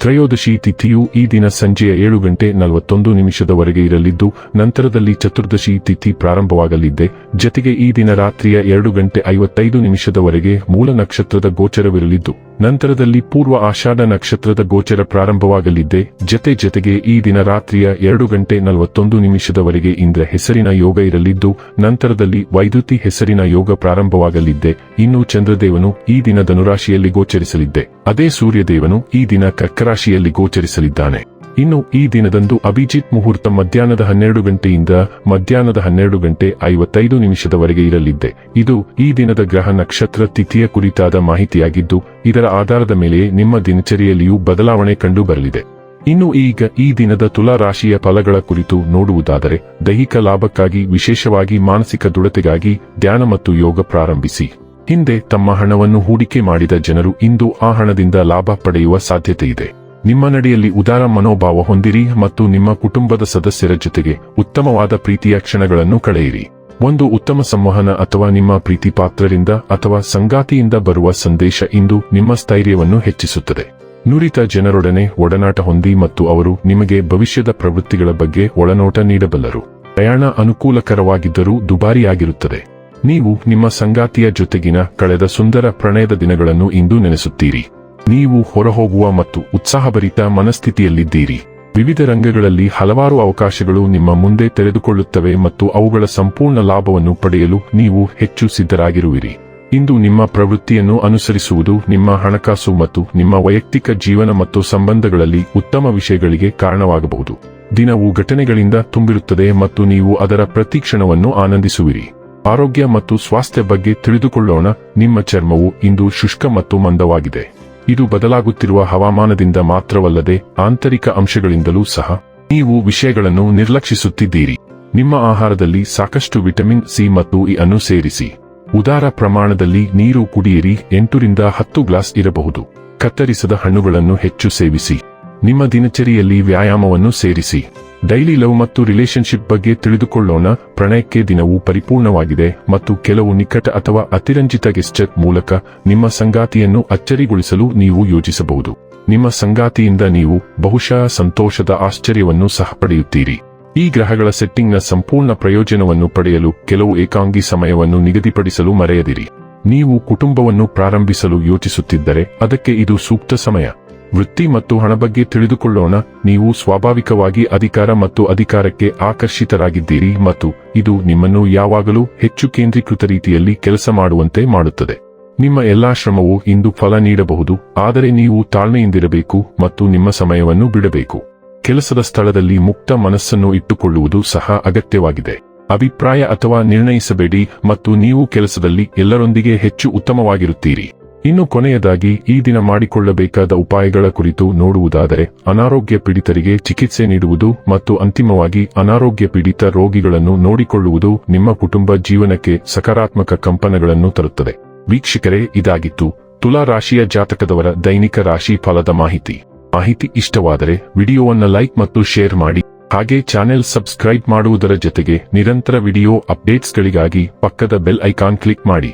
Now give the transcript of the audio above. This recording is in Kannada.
ತ್ರಯೋದಶಿ ತಿಥಿಯು ಈ ದಿನ ಸಂಜೆಯ ಏಳು ಗಂಟೆ ನಲವತ್ತೊಂದು ನಿಮಿಷದವರೆಗೆ ಇರಲಿದ್ದು, ನಂತರದಲ್ಲಿ ಚತುರ್ದಶಿ ತಿಥಿ ಪ್ರಾರಂಭವಾಗಲಿದ್ದೆ. ಜತೆಗೆ ಈ ದಿನ ರಾತ್ರಿಯ ಎರಡು ಗಂಟೆ ಐವತ್ತೈದು ನಿಮಿಷದವರೆಗೆ ಮೂಲ ನಕ್ಷತ್ರದ ಗೋಚರವಿರಲಿದ್ದು ನಂತರದಲ್ಲಿ ಪೂರ್ವ ಆಷಾಢ ನಕ್ಷತ್ರದ ಗೋಚರ ಪ್ರಾರಂಭವಾಗಲಿದ್ದೆ ಜತೆ ಜತೆಗೆ ಈ ದಿನ ರಾತ್ರಿಯ ಎರಡು ಗಂಟೆ ನಲವತ್ತೊಂದು ನಿಮಿಷದವರೆಗೆ ಇಂದ್ರ ಹೆಸರಿನ ಯೋಗ ಇರಲಿದ್ದು, ನಂತರದಲ್ಲಿ ವೈದ್ಯುತಿ ಹೆಸರಿನ ಯೋಗ ಪ್ರಾರಂಭವಾಗಲಿದ್ದೆ ಇನ್ನು ಚಂದ್ರದೇವನು ಈ ದಿನ ಧನುರಾಶಿಯಲ್ಲಿ ಗೋಚರಿಸಲಿದ್ದೆ ಅದೇ ಸೂರ್ಯದೇವನು ಈ ದಿನ ಕರ್ಕರಾಶಿಯಲ್ಲಿ ಗೋಚರಿಸಲಿದ್ದಾನೆ. ಇನ್ನು ಈ ದಿನದಂದು ಅಭಿಜಿತ್ ಮುಹೂರ್ತ ಮಧ್ಯಾಹ್ನದ ಹನ್ನೆರಡು ಗಂಟೆಯಿಂದ ಮಧ್ಯಾಹ್ನದ ಹನ್ನೆರಡು ಗಂಟೆ ಐವತ್ತೈದು ನಿಮಿಷದವರೆಗೆ ಇರಲಿದ್ದೆ. ಇದು ಈ ದಿನದ ಗ್ರಹ ನಕ್ಷತ್ರ ತಿಥಿಯ ಕುರಿತಾದ ಮಾಹಿತಿಯಾಗಿದ್ದು, ಇದರ ಆಧಾರದ ಮೇಲೆ ನಿಮ್ಮ ದಿನಚರಿಯಲ್ಲಿಯೂ ಬದಲಾವಣೆ ಕಂಡು ಬರಲಿದೆ ಇನ್ನು ಈಗ ಈ ದಿನದ ತುಲಾ ರಾಶಿಯ ಫಲಗಳ ಕುರಿತು ನೋಡುವುದಾದರೆ, ದೈಹಿಕ ಲಾಭಕ್ಕಾಗಿ, ವಿಶೇಷವಾಗಿ ಮಾನಸಿಕ ದೃಢತೆಗಾಗಿ ಧ್ಯಾನ ಮತ್ತು ಯೋಗ ಪ್ರಾರಂಭಿಸಿ. ಹಿಂದೆ ತಮ್ಮ ಹಣವನ್ನು ಹೂಡಿಕೆ ಮಾಡಿದ ಜನರು ಇಂದು ಆ ಹಣದಿಂದ ಲಾಭ ಪಡೆಯುವ ಸಾಧ್ಯತೆ ಇದೆ ನಿಮ್ಮ ನಡೆಯಲ್ಲಿ ಉದಾರ ಮನೋಭಾವ ಹೊಂದಿರಿ ಮತ್ತು ನಿಮ್ಮ ಕುಟುಂಬದ ಸದಸ್ಯರ ಜೊತೆಗೆ ಉತ್ತಮವಾದ ಪ್ರೀತಿಯ ಕ್ಷಣಗಳನ್ನು ಕಳೆಯಿರಿ. ಒಂದು ಉತ್ತಮ ಸಂವಹನ ಅಥವಾ ನಿಮ್ಮ ಪ್ರೀತಿ ಪಾತ್ರರಿಂದ ಅಥವಾ ಸಂಗಾತಿಯಿಂದ ಬರುವ ಸಂದೇಶ ಇಂದು ನಿಮ್ಮ ಸ್ಥೈರ್ಯವನ್ನು ಹೆಚ್ಚಿಸುತ್ತದೆ. ನುರಿತ ಜನರೊಡನೆ ಒಡನಾಟ ಹೊಂದಿ ಮತ್ತು ಅವರು ನಿಮಗೆ ಭವಿಷ್ಯದ ಪ್ರವೃತ್ತಿಗಳ ಬಗ್ಗೆ ಒಳನೋಟ ನೀಡಬಲ್ಲರು. ಪ್ರಯಾಣ ಅನುಕೂಲಕರವಾಗಿದ್ದರೂ ದುಬಾರಿಯಾಗಿರುತ್ತದೆ. ನೀವು ನಿಮ್ಮ ಸಂಗಾತಿಯ ಜೊತೆಗಿನ ಕಳೆದ ಸುಂದರ ಪ್ರಣಯದ ದಿನಗಳನ್ನು ಇಂದು ನೆನೆಸುತ್ತೀರಿ. ನೀವು ಹೊರಹೋಗುವ ಮತ್ತು ಉತ್ಸಾಹಭರಿತ ಮನಸ್ಥಿತಿಯಲ್ಲಿದ್ದೀರಿ. ವಿವಿಧ ರಂಗಗಳಲ್ಲಿ ಹಲವಾರು ಅವಕಾಶಗಳು ನಿಮ್ಮ ಮುಂದೆ ತೆರೆದುಕೊಳ್ಳುತ್ತವೆ ಮತ್ತು ಅವುಗಳ ಸಂಪೂರ್ಣ ಲಾಭವನ್ನು ಪಡೆಯಲು ನೀವು ಹೆಚ್ಚು ಸಿದ್ಧರಾಗಿರುವಿರಿ. ಇಂದು ನಿಮ್ಮ ಪ್ರವೃತ್ತಿಯನ್ನು ಅನುಸರಿಸುವುದು ನಿಮ್ಮ ಹಣಕಾಸು ಮತ್ತು ನಿಮ್ಮ ವೈಯಕ್ತಿಕ ಜೀವನ ಮತ್ತು ಸಂಬಂಧಗಳಲ್ಲಿ ಉತ್ತಮ ವಿಷಯಗಳಿಗೆ ಕಾರಣವಾಗಬಹುದು. ದಿನವು ಘಟನೆಗಳಿಂದ ತುಂಬಿರುತ್ತದೆ ಮತ್ತು ನೀವು ಅದರ ಪ್ರತಿಕ್ಷಣವನ್ನು ಆನಂದಿಸುವಿರಿ. ಆರೋಗ್ಯ ಮತ್ತು ಸ್ವಾಸ್ಥ್ಯ ಬಗ್ಗೆ ತಿಳಿದುಕೊಳ್ಳೋಣ, ನಿಮ್ಮ ಚರ್ಮವು ಇಂದು ಶುಷ್ಕ ಮತ್ತು ಮಂದವಾಗಿದೆ. ಇದು ಬದಲಾಗುತ್ತಿರುವ ಹವಾಮಾನದಿಂದ ಮಾತ್ರವಲ್ಲದೆ ಆಂತರಿಕ ಅಂಶಗಳಿಂದಲೂ ಸಹ. ನೀವು ವಿಷಯಗಳನ್ನು ನಿರ್ಲಕ್ಷಿಸುತ್ತಿದ್ದೀರಿ. ನಿಮ್ಮ ಆಹಾರದಲ್ಲಿ ಸಾಕಷ್ಟು ವಿಟಮಿನ್ ಸಿ ಮತ್ತು ಇ ಅನ್ನು ಸೇರಿಸಿ. ಉದಾರ ಪ್ರಮಾಣದಲ್ಲಿ ನೀರು ಕುಡಿಯಿರಿ. ಎಂಟರಿಂದ ಹತ್ತು ಗ್ಲಾಸ್ ಇರಬಹುದು. ಕತ್ತರಿಸದ ಹಣ್ಣುಗಳನ್ನು ಹೆಚ್ಚು ಸೇವಿಸಿ. ನಿಮ್ಮ ದಿನಚರಿಯಲ್ಲಿ ವ್ಯಾಯಾಮವನ್ನು ಸೇರಿಸಿ. ಡೈಲಿ ಲವ್ ಮತ್ತು ರಿಲೇಶನ್ಶಿಪ್ ಬಗ್ಗೆ ತಿಳಿದುಕೊಳ್ಳೋಣ. ಪ್ರಣಯಕ್ಕೆ ದಿನವು ಪರಿಪೂರ್ಣವಾಗಿದೆ ಮತ್ತು ಕೆಲವು ನಿಕಟ ಅಥವಾ ಅತಿರಂಜಿತ ಗೆಸ್ಚರ್ ಮೂಲಕ ನಿಮ್ಮ ಸಂಗಾತಿಯನ್ನು ಅಚ್ಚರಿಗೊಳಿಸಲು ನೀವು ಯೋಜಿಸಬಹುದು ನಿಮ್ಮ ಸಂಗಾತಿಯಿಂದ ನೀವು ಬಹುಶಃ ಸಂತೋಷದ ಆಶ್ಚರ್ಯವನ್ನು ಸಹ ಪಡೆಯುತ್ತೀರಿ. ಈ ಗ್ರಹಗಳ ಸೆಟ್ಟಿಂಗ್ನ ಸಂಪೂರ್ಣ ಪ್ರಯೋಜನವನ್ನು ಪಡೆಯಲು ಕೆಲವು ಏಕಾಂಗಿ ಸಮಯವನ್ನು ನಿಗದಿಪಡಿಸಲು ಮರೆಯದಿರಿ. ನೀವು ಕುಟುಂಬವನ್ನು ಪ್ರಾರಂಭಿಸಲು ಯೋಚಿಸುತ್ತಿದ್ದರೆ ಅದಕ್ಕೆ ಇದು ಸೂಕ್ತ ಸಮಯ. ವೃತ್ತಿ ಮತ್ತು ಹಣ ಬಗ್ಗೆ ತಿಳಿದುಕೊಳ್ಳೋಣ. ನೀವು ಸ್ವಾಭಾವಿಕವಾಗಿ ಅಧಿಕಾರ ಮತ್ತು ಅಧಿಕಾರಕ್ಕೆ ಆಕರ್ಷಿತರಾಗಿದ್ದೀರಿ ಮತ್ತು ಇದು ನಿಮ್ಮನ್ನು ಯಾವಾಗಲೂ ಹೆಚ್ಚು ಕೇಂದ್ರೀಕೃತ ರೀತಿಯಲ್ಲಿ ಕೆಲಸ ಮಾಡುವಂತೆ ಮಾಡುತ್ತದೆ. ನಿಮ್ಮ ಎಲ್ಲಾ ಶ್ರಮವು ಇಂದು ಫಲ ನೀಡಬಹುದು, ಆದರೆ ನೀವು ತಾಳ್ಮೆಯಿಂದಿರಬೇಕು ಮತ್ತು ನಿಮ್ಮ ಸಮಯವನ್ನು ಬಿಡಬೇಕು. ಕೆಲಸದ ಸ್ಥಳದಲ್ಲಿ ಮುಕ್ತ ಮನಸ್ಸನ್ನು ಇಟ್ಟುಕೊಳ್ಳುವುದು ಸಹ ಅಗತ್ಯವಾಗಿದೆ. ಅಭಿಪ್ರಾಯ ಅಥವಾ ನಿರ್ಣಯಿಸಬೇಡಿ ಮತ್ತು ನೀವು ಕೆಲಸದಲ್ಲಿ ಎಲ್ಲರೊಂದಿಗೆ ಹೆಚ್ಚು ಉತ್ತಮವಾಗಿರುತ್ತೀರಿ. ಇನ್ನು ಕೊನೆಯದಾಗಿ ಈ ದಿನ ಮಾಡಿಕೊಳ್ಳಬೇಕಾದ ಉಪಾಯಗಳ ಕುರಿತು ನೋಡುವುದಾದರೆ ಅನಾರೋಗ್ಯ ಪೀಡಿತರಿಗೆ ಚಿಕಿತ್ಸೆ ನೀಡುವುದು ಮತ್ತು ಅಂತಿಮವಾಗಿ ಅನಾರೋಗ್ಯ ಪೀಡಿತ ರೋಗಿಗಳನ್ನು ನೋಡಿಕೊಳ್ಳುವುದು ನಿಮ್ಮ ಕುಟುಂಬ ಜೀವನಕ್ಕೆ ಸಕಾರಾತ್ಮಕ ಕಂಪನಗಳನ್ನು ತರುತ್ತದೆ. ವೀಕ್ಷಕರೇ, ಇದಾಗಿತ್ತು ತುಲಾ ರಾಶಿಯ ಜಾತಕದವರ ದೈನಿಕ ರಾಶಿ ಫಲದ ಮಾಹಿತಿ. ಮಾಹಿತಿ ಇಷ್ಟವಾದರೆ ವಿಡಿಯೋವನ್ನು ಲೈಕ್ ಮತ್ತು ಶೇರ್ ಮಾಡಿ. ಹಾಗೆ ಚಾನೆಲ್ ಸಬ್ಸ್ಕ್ರೈಬ್ ಮಾಡುವುದರ ಜೊತೆಗೆ ನಿರಂತರ ವಿಡಿಯೋ ಅಪ್ಡೇಟ್ಸ್ಗಳಿಗಾಗಿ ಪಕ್ಕದ ಬೆಲ್ ಐಕಾನ್ ಕ್ಲಿಕ್ ಮಾಡಿ.